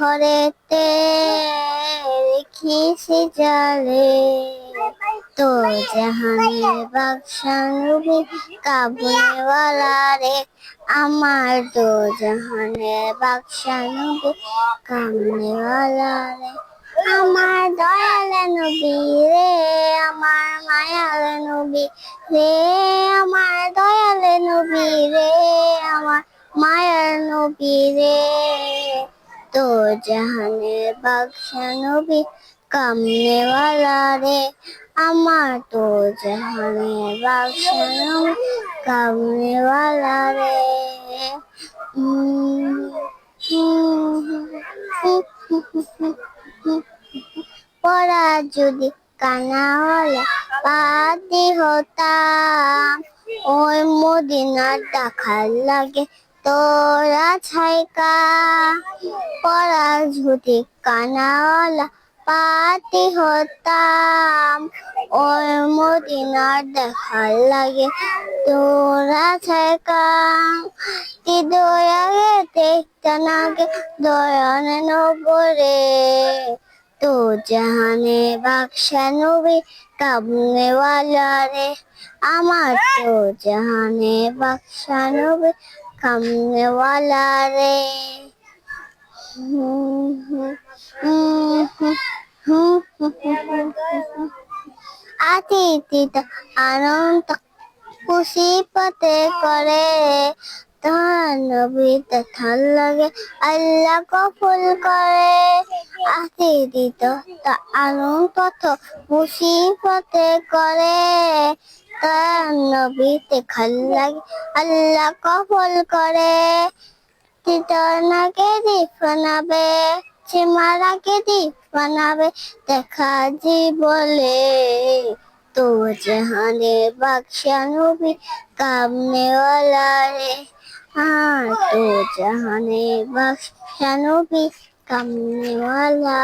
ঘরেতে রেখেছি জালে। তো জাহানের বাক্সানুবি কাবুলেওয়ালা রে, আমার তো জাহানের বাক্সানুবি কামনেওয়ালা রে। আমার দয়ালে নবী রে, আমার মায়ালে নবী রে, আমার দয়ালে নবী রে, আমার মায়ার নবী রে। তো জাহানের বাদশা নবী কামনেওয়ালা রে। আমার তো জাহানের বাদশা নবী কামনেওয়ালা রে। পড়া যদি কানাওয়ালা পাতি হতাম, ওই মদিনার দেখার লাগে তোরা ছাইকা যদি কানাওয়ালা, পাতি হতাম। ওই মদিনার দেখার লাগে তোরা ছাইকা। কি দয়া দেখতে নাগে, দয়ানে নবরে তো জাহানে বাক্সা নবী, কাবনে वाला রে। আমার তো জাহানে বাক্সা নবী কামনে वाला রে। আতিথিত আনন্দ খুশি পতে করে। তার নবীতে থাল লাগে, আল্লাহ কফুল করে। আতিথিত তা আনন্দ তথ খুশি পতে করে। তার নবীতে খাল্লাক আল্লাহ কফল করে। তিতনাকে দ্বীপ বানাবে সীমারাকে দ্বীপ বানাবে, দেখা জি বলে। তো জাহানে বাক্সানবী কামনেওয়ালা রে। হ্যাঁ তো জাহানে বাক্সানবী কামনেওয়ালা